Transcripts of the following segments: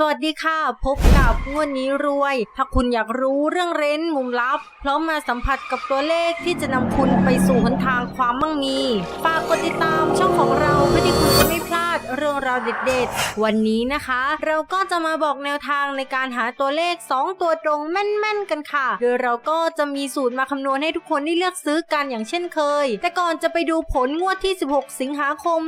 สวัสดีค่ะ พบกับงวดนี้รวย ถ้าคุณอยากรู้เรื่องเร้นมุมลับ พร้อมมาสัมผัสกับตัวเลขที่จะนำคุณไปสู่หนทางความมั่งมี ฝากกดติดตามช่องของเราเพื่อที่คุณจะไม่ ดเรื่องราวเด็ดๆ วันนี้นะคะ เราก็จะมาบอกแนวทางในการหาตัวเลข 2 ตัวตรงแม่นๆกันค่ะ โดยเราก็จะมีสูตรมาคำนวณให้ทุกคนได้เลือกซื้อกันอย่างเช่นเคย แต่ก่อนจะไปดูผลงวดที่ 16 สิงหาคม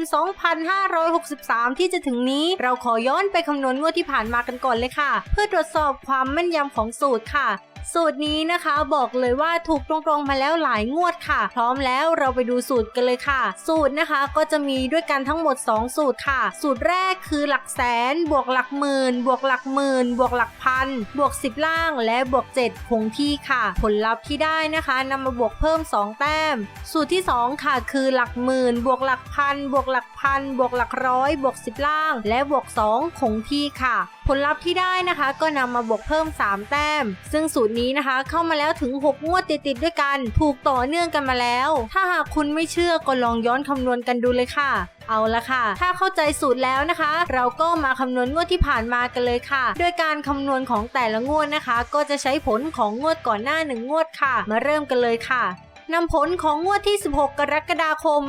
2563 ที่จะถึงนี้ เราขอย้อนไปคำนวณงวดที่ผ่านมากันก่อนเลยค่ะ เพื่อตรวจสอบความแม่นยำของสูตรค่ะสูตรนี้นะคะบอกเลยว่าถูกตรงๆมาแล้วหลายงวดค่ะ พร้อมแล้วเราไปดูสูตรกันเลยค่ะ สูตรนะคะก็จะมีด้วยกันทั้งหมด 2 สูตรค่ะ สูตรแรกคือหลักแสน บวกหลักหมื่น บวกหลักหมื่น บวกหลักพัน บวก 10 ล่างและบวก 7 คงที่ค่ะ ผลลัพธ์ที่ได้นะคะนำมาบวกเพิ่ม 2 แต้ม สูตรที่ 2 ค่ะ คือหลักหมื่น บวกหลักพัน บวกหลักพัน บวกหลักร้อย บวก 10 ล่าง และบวก 2 คงที่ค่ะ ผลลัพธ์ที่ได้นะคะ ก็นำมาบวกเพิ่ม 3 แต้ม ซึ่งสูตรนี้นะคะ เข้ามาแล้วถึง 6 งวดติดๆด้วยกัน ถูกต่อเนื่องกันมาแล้ว ถ้าหากคุณไม่เชื่อก็ลองย้อนคำนวณกันดูเลยค่ะเอาละค่ะ ถ้าเข้าใจสูตรแล้วนะคะ เราก็มาคำนวณงวดที่ผ่านมากันเลยค่ะ โดยการคำนวณของแต่ละงวดนะคะ ก็จะใช้ผลของงวดก่อนหน้า1งวดค่ะ มาเริ่มกันเลยค่ะ นำผลของงวดที่ 16 กรกฎาคม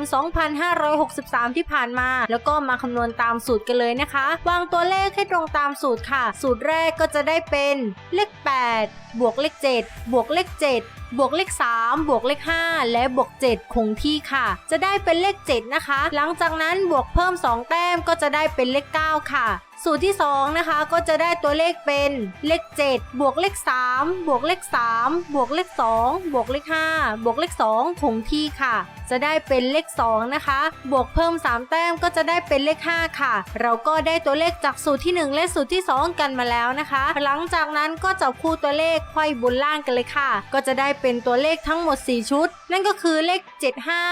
2563 ที่ผ่านมา แล้วก็มาคำนวณตามสูตรกันเลยนะคะ วางตัวเลขให้ตรงตามสูตรค่ะ สูตรแรกก็จะได้เป็นเลข 8 บวกเลข 7 บวกเลข 7 บวกเลข 3 บวกเลข 5 และบวก 7 คงที่ค่ะ จะได้เป็นเลข 7 นะคะ หลังจากนั้นบวกเพิ่ม 2 แต้มก็จะได้เป็นเลข 9 ค่ะสูตรที่ 2 นะคะก็จะได้ตัวเลขเป็นเลข 7 บวกเลข 3 บวกเลข 3 บวกเลข 2 บวกเลข 5 บวกเลข 2 คงที่ค่ะ จะได้เป็นเลข 2 นะคะ บวกเพิ่ม 3 แต้มก็จะได้เป็นเลข 5 ค่ะ เราก็ได้ตัวเลขจากสูตรที่ 1 และสูตรที่ 2 กันมาแล้วนะคะ หลังจากนั้นก็จับคู่ตัวเลขไขว้บนล่างกันเลยค่ะ ก็จะได้เป็นตัวเลขทั้งหมด 4 ชุด นั่นก็คือเลข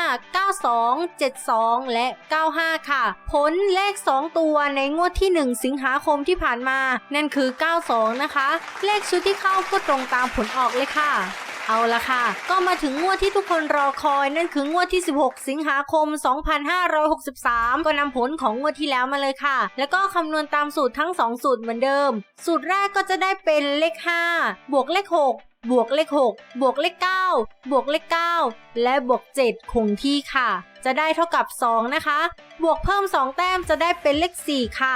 75 92 72 และ 95 ค่ะ ผลเลข 2 ตัวในงวดที่ 1 สิงหาคมที่ผ่านมา นั่นคือ 92 นะคะ เลขชุดที่เข้าก็ตรงตามผลออกเลยค่ะเอาละค่ะ ก็มาถึงงวดที่ทุกคนรอคอยนั่นคืองวดที่ 16 สิงหาคม 2563 ก็นำผลของงวดที่แล้วมาเลยค่ะ แล้วก็คำนวณตามสูตรทั้ง 2 สูตรเหมือนเดิม สูตรแรกก็จะได้เป็นเลข 5 บวกเลข 6 บวกเลข 6 บวกเลข 9 บวกเลข 9 และบวก 7 คงที่ค่ะ จะได้เท่ากับ 2 นะคะ บวกเพิ่ม 2 แต้มจะได้เป็นเลข 4 ค่ะ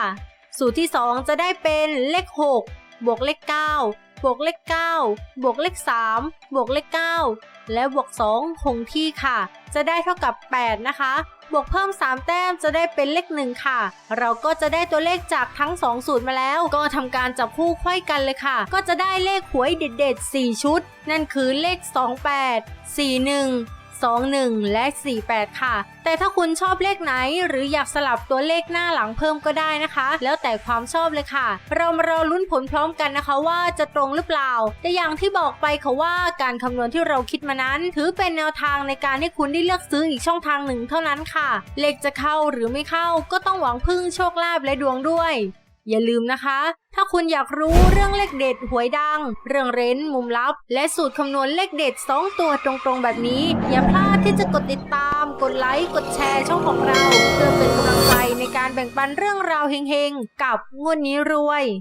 สูตรที่ 2 จะได้เป็นเลข 6 บวกเลข 9 บวกเลข 9 บวกเลข 3 บวกเลข 9 และบวก 2 คงที่ค่ะ จะได้เท่ากับ 8 นะคะ บวกเพิ่ม 3 แต้มจะได้เป็นเลข 1 ค่ะ เราก็จะได้ตัวเลขจากทั้ง 2 สูตรมาแล้ว ก็ทำการจับคู่ไขว้กันเลยค่ะ ก็จะได้เลขหวยเด็ดๆ 4 ชุด นั่นคือเลข 28 41 21 และ 48 ค่ะ แต่ถ้าคุณชอบเลขไหน หรืออยากสลับตัวเลขหน้าหลังเพิ่มก็ได้นะคะ แล้วแต่ความชอบเลยค่ะ เรามารอลุ้นผลพร้อมกันนะคะว่าจะตรงหรือเปล่า แต่อย่างที่บอกไปค่ะว่าการคำนวณที่เราคิดมานั้น ถือเป็นแนวทางในการให้คุณได้เลือกซื้ออีกช่องทางหนึ่งเท่านั้นค่ะ เลขจะเข้าหรือไม่เข้าก็ต้องหวังพึ่งโชคลาภและดวงด้วย อย่าลืมนะคะ ถ้าคุณอยากรู้เรื่องเลขเด็ดหวยดัง เรื่องเร้นมุมลับ และสูตรคำนวณเลขเด็ด 2 ตัวตรงๆแบบนี้ อย่าพลาดที่จะกดติดตาม กดไลค์ กดแชร์ช่องของเรา เพื่อเป็นกำลังใจในการแบ่งปันเรื่องราวเฮงๆ กับงวดนี้รวย